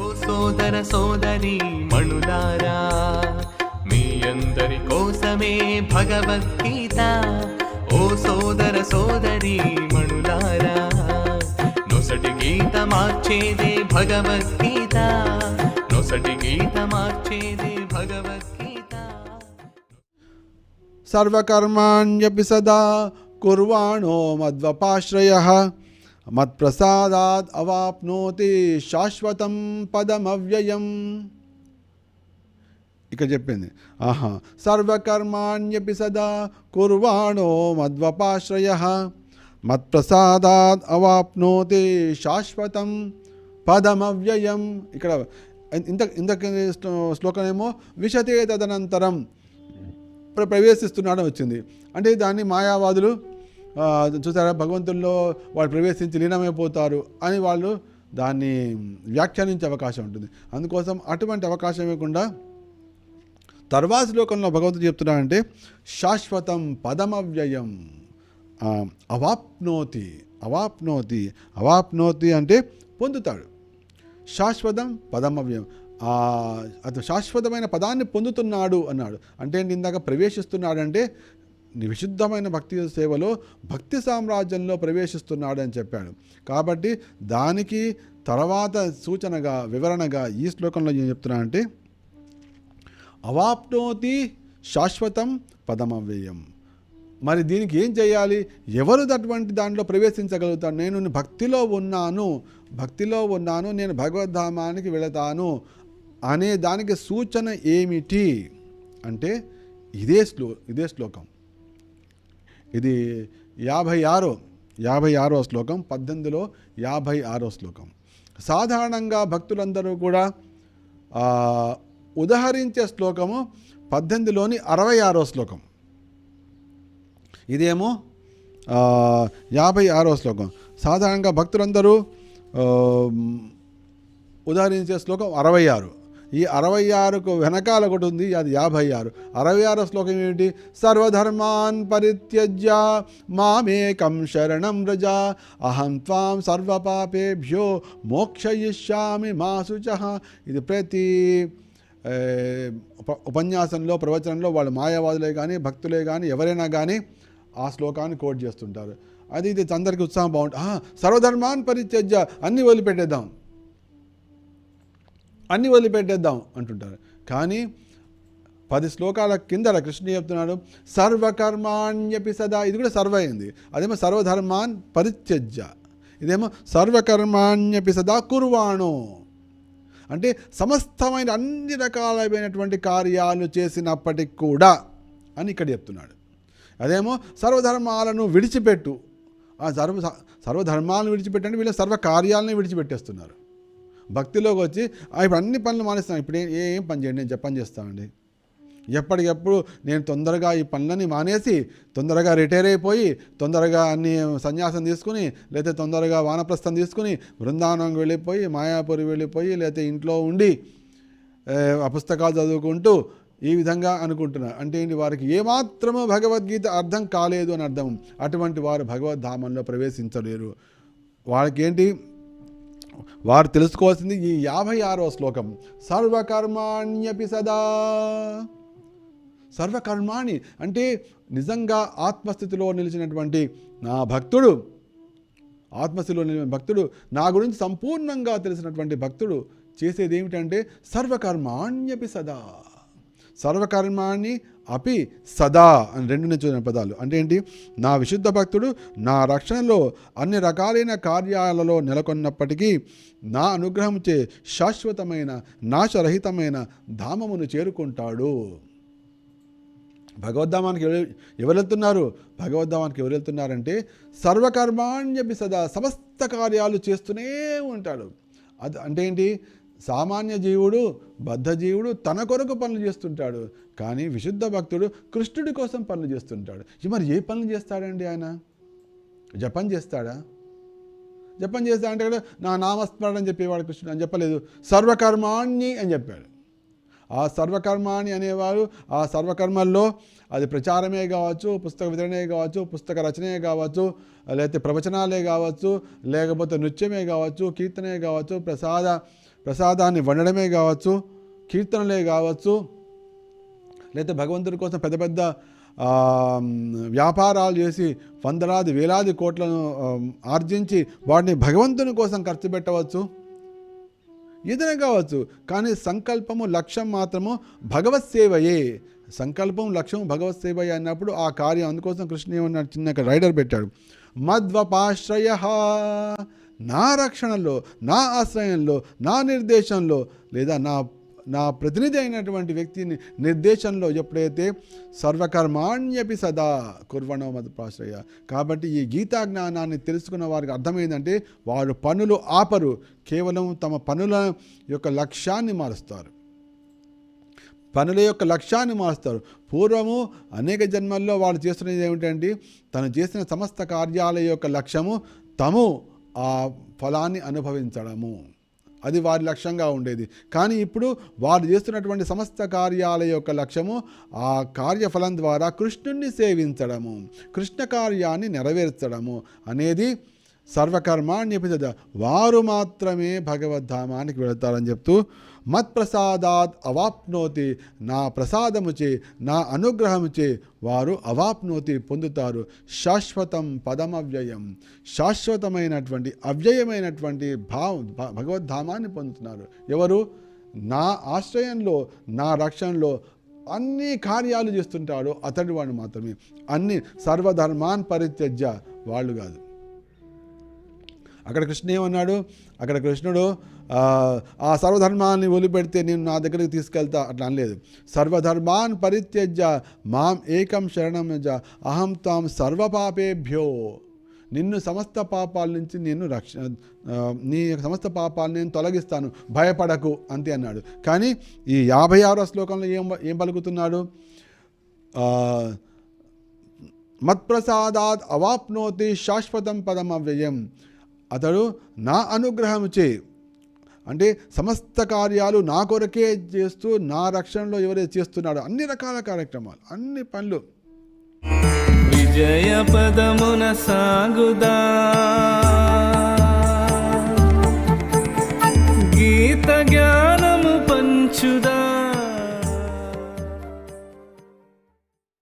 ఓ సోదర సోదరి మణులారా మీ అందరి కోసమే భగవద్గీత. ఓ సోదర సోదరి మణులారా నొసటి గీత మార్చేదే భగవద్గీత. నొసటి గీత మార్చేదే భగవద్గీత. సర్వకర్మాణ్యపి సదా కుర్వాణో మద్వపాశ్రయ. మత్ప్రసాదాద్ అవాప్నోతి శాశ్వతం పదమవ్యయం. ఇక్కడ చెప్పింది. ఆహా సర్వకర్మాణ్యపి సదా కుర్వాణో మద్వపాశ్రయ. మత్ప్రసాదాద్ అవాప్నోతి శాశ్వతం పదమవ్యయం. ఇక్కడ ఇంత ఇంతకు శ్లోకమేమో విశతే తదనంతరం ప్రవేశిస్తున్నాడని వచ్చింది. అంటే దాన్ని మాయావాదులు చూసారా? భగవంతుల్లో వాళ్ళు ప్రవేశించి లీనమైపోతారు అని వాళ్ళు దాన్ని వ్యాఖ్యానించే అవకాశం ఉంటుంది. అందుకోసం అటువంటి అవకాశం ఇవ్వకుండా తర్వాత శ్లోకంలో భగవంతుడు చెప్తున్నాడంటే శాశ్వతం పదమవ్యయం అవాప్నోతి అవాప్నోతి అవాప్నోతి అంటే పొందుతాడు. శాశ్వతం పదమవ్యయం అతను శాశ్వతమైన పదాన్ని పొందుతున్నాడు అన్నాడు. అంటే ఇందాక ప్రవేశిస్తున్నాడంటే విశుద్ధమైన భక్తి సేవలో భక్తి సామ్రాజ్యంలో ప్రవేశిస్తున్నాడని చెప్పాడు. కాబట్టి దానికి తర్వాత సూచనగా వివరణగా ఈ శ్లోకంలో ఏం చెప్తున్నా అంటే అవాప్నోతి శాశ్వతం పదమవ్యయం. మరి దీనికి ఏం చేయాలి? ఎవరు అటువంటి దాంట్లో ప్రవేశించగలుగుతాడు నేను భక్తిలో ఉన్నాను భక్తిలో ఉన్నాను నేను భగవద్ధామానికి వెళతాను అనే దానికి సూచన ఏమిటి? అంటే ఇదే శ్లో ఇదే శ్లోకం. ఇది యాభై ఆరో యాభై ఆరో శ్లోకం పద్దెనిమిదిలో యాభై ఆరో శ్లోకం. సాధారణంగా భక్తులందరూ కూడా ఉదహరించే శ్లోకము పద్దెనిమిదిలోని అరవై ఆరో శ్లోకం. ఇదేమో యాభై ఆరో శ్లోకం. సాధారణంగా భక్తులందరూ ఉదహరించే శ్లోకం అరవై ఆరు. ఈ అరవై ఆరుకు వెనకాల ఒకటి ఉంది అది యాభై ఆరు. అరవై ఆరో శ్లోకం ఏమిటి? సర్వధర్మాన్ పరిత్యజ్య మామేకం శరణం వ్రజ అహం త్వాం సర్వపాపేభ్యో మోక్షయిష్యామి మా శుచ. ఇది ప్రతి ఉప- ఉపన్యాసంలో ప్రవచనంలో వాళ్ళు మాయావాదులే కానీ భక్తులే కానీ ఎవరైనా కానీ ఆ శ్లోకాన్ని కోట్ చేస్తుంటారు. అది ఇది అందరికీ ఉత్సాహం బాగుంటుంది సర్వధర్మాన్ పరిత్యజ్య అన్నీ వదిలిపెట్టేద్దాం. అన్నీ వదిలిపెట్టేద్దాం అంటుంటారు. కానీ పది శ్లోకాల కింద కృష్ణ చెప్తున్నాడు సర్వకర్మాణ్యపి సదా. ఇది కూడా సర్వ అయింది. అదేమో సర్వధర్మాన్ పరిత్యజ్య. ఇదేమో సర్వకర్మాణ్యపి సదా కుర్వాణో. అంటే సమస్తమైన అన్ని రకాలైనటువంటి కార్యాలు చేసినప్పటికి కూడా అని ఇక్కడ చెప్తున్నాడు. అదేమో సర్వధర్మాలను విడిచిపెట్టు. ఆ సర్వ సర్వధర్మాలను విడిచిపెట్టండి వీళ్ళు సర్వ కార్యాలను విడిచిపెట్టేస్తున్నారు. భక్తిలోకి వచ్చి ఇప్పుడు అన్ని పనులు మానేస్తాను. ఇప్పుడు ఏ- ఏం పని చేయండి నేను జపం చేస్తామండి ఎప్పటికెప్పుడు నేను తొందరగా ఈ పనులని మానేసి తొందరగా రిటైర్ అయిపోయి తొందరగా అన్ని సన్యాసం తీసుకుని లేకపోతే తొందరగా వానప్రస్థం తీసుకుని బృందావనం వెళ్ళిపోయి మాయాపురి వెళ్ళిపోయి లేకపోతే ఇంట్లో ఉండి ఆ పుస్తకాలు చదువుకుంటూ ఈ విధంగా అనుకుంటున్నారు అంటే ఏంటి? వారికి ఏమాత్రమూ భగవద్గీత అర్థం కాలేదు అని అర్థం. అటువంటి వారు భగవద్ధామంలో ప్రవేశించలేరు. వాళ్ళకి ఏంటి వారు తెలుసుకోవాల్సింది ఈ యాభై ఆరో శ్లోకం. సర్వకర్మాణ్యపి సదా. సర్వకర్మాణి అంటే నిజంగా ఆత్మస్థితిలో నిలిచినటువంటి నా భక్తుడు ఆత్మస్థితిలో నిలిచిన భక్తుడు నా గురించి సంపూర్ణంగా తెలిసినటువంటి భక్తుడు చేసేది ఏమిటంటే సర్వకర్మాణ్యపి సదా. సర్వకర్మాణి అపి సదా అని రెండు నుంచి చూసిన పదాలు. అంటే ఏంటి? నా విశుద్ధ భక్తుడు నా రక్షణలో అన్ని రకాలైన కార్యాలలో నెలకొన్నప్పటికీ నా అనుగ్రహంచే శాశ్వతమైన నాశరహితమైన ధామమును చేరుకుంటాడు. భగవద్ధామానికి ఎవరు ఎవరు వెళ్తున్నారు భగవద్ధామానికి ఎవరు వెళ్తున్నారంటే సర్వకర్మాణ్యపి సదా సమస్త కార్యాలు చేస్తూనే ఉంటాడు. అది అంటే ఏంటి? సామాన్య జీవుడు బద్ధజీవుడు తన కొరకు పనులు చేస్తుంటాడు. కానీ విశుద్ధ భక్తుడు కృష్ణుడి కోసం పనులు చేస్తుంటాడు. మరి ఏ పనులు చేస్తాడండి ఆయన? జపం చేస్తాడా? జపం చేస్తా అంటే కూడా నా నామస్మరణ అని చెప్పేవాడు కృష్ణుడు. అని చెప్పలేదు. సర్వకర్మాణి అని చెప్పాడు. ఆ సర్వకర్మాణి అనేవారు ఆ సర్వకర్మల్లో అది ప్రచారమే కావచ్చు పుస్తక వితరణే కావచ్చు పుస్తక రచనే కావచ్చు లేకపోతే ప్రవచనాలే కావచ్చు లేకపోతే నృత్యమే కావచ్చు కీర్తనే కావచ్చు ప్రసాద ప్రసాదాన్ని వండడమే కావచ్చు కీర్తనలే కావచ్చు లేకపోతే భగవంతుడి కోసం పెద్ద పెద్ద వ్యాపారాలు చేసి వందలాది వేలాది కోట్లను ఆర్జించి వాటిని భగవంతుని కోసం ఖర్చు పెట్టవచ్చు. ఏదైనా కావచ్చు కానీ సంకల్పము లక్ష్యం మాత్రము భగవత్ సేవయే. సంకల్పం లక్ష్యం భగవత్ సేవయే అన్నప్పుడు ఆ కార్యం అందుకోసం కృష్ణ ఏమన్నాడు చిన్న రైడర్ పెట్టాడు. మద్వపాశ్రయ నా రక్షణలో నా ఆశ్రయంలో నా నిర్దేశంలో లేదా నా నా ప్రతినిధి అయినటువంటి వ్యక్తిని నిర్దేశంలో ఎప్పుడైతే సర్వకర్మాణ్యపి సదా కుర్వణో మదపాశ్రయ కాబట్టి ఈ గీతా జ్ఞానాన్ని తెలుసుకున్న వారికి అర్థమైందంటే వారు పనులు ఆపరు కేవలం తమ పనుల యొక్క లక్ష్యాన్ని మారుస్తారు. పనుల యొక్క లక్ష్యాన్ని మారుస్తారు. పూర్వము అనేక జన్మల్లో వాళ్ళు చేస్తున్నది ఏమిటంటే తను చేసిన సమస్త కార్యాల యొక్క లక్ష్యము తము ఆ ఫలాన్ని అనుభవించడము. అది వారి లక్ష్యంగా ఉండేది. కానీ ఇప్పుడు వారు చేస్తున్నటువంటి సమస్త కార్యాల యొక్క లక్ష్యము ఆ కార్యఫలం ద్వారా కృష్ణుణ్ణి సేవించడము కృష్ణ కార్యాన్ని నెరవేర్చడము అనేది సర్వకర్మాణ్యపిద వారు మాత్రమే భగవద్ధామానికి వెళతారని చెప్తూ మత్ప్రసాదాత్ అవాప్నోతి నా ప్రసాదముచే నా అనుగ్రహముచే వారు అవాప్నోతి పొందుతారు. శాశ్వతం పదమవ్యయం. శాశ్వతమైనటువంటి అవ్యయమైనటువంటి భావ భ- భగవద్ధామాన్ని పొందుతున్నారు. ఎవరు? నా ఆశ్రయంలో నా రక్షణలో అన్ని కార్యాలు చేస్తుంటాడు అతడి వాడు మాత్రమే. అన్ని సర్వధర్మాన్ పరిత్యజ్య వాళ్ళు కాదు. అక్కడ కృష్ణ ఏమన్నాడు? అక్కడ కృష్ణుడు ఆ, సర్వధర్మాన్ని వదిలిపెడితే నేను నా దగ్గరికి తీసుకెళ్తా అట్లా అనలేదు. సర్వధర్మాన్ పరిత్యజ్య మాం ఏకం శరణం జ అహం తాం సర్వపాపేభ్యో నిన్ను సమస్త పాపాల నుంచి నేను రక్ష నీ యొక్క సమస్త పాపాలను నేను తొలగిస్తాను భయపడకు అంతే అన్నాడు. కానీ ఈ యాభై ఆరో శ్లోకంలో ఏం ఏం పలుకుతున్నాడు? మత్ప్రసాదాత్ అవాప్నోతి శాశ్వతం పదం అవ్యయం అతడు నా అనుగ్రహం చే అంటే సమస్త కార్యాలు నా కొరకే చేస్తూ నా రక్షణలో ఎవరైతే చేస్తున్నాడో అన్ని రకాల కార్యక్రమాలు అన్ని పనులు. విజయ పదమున సాగుదా. గీత జ్ఞానము పంచుదా.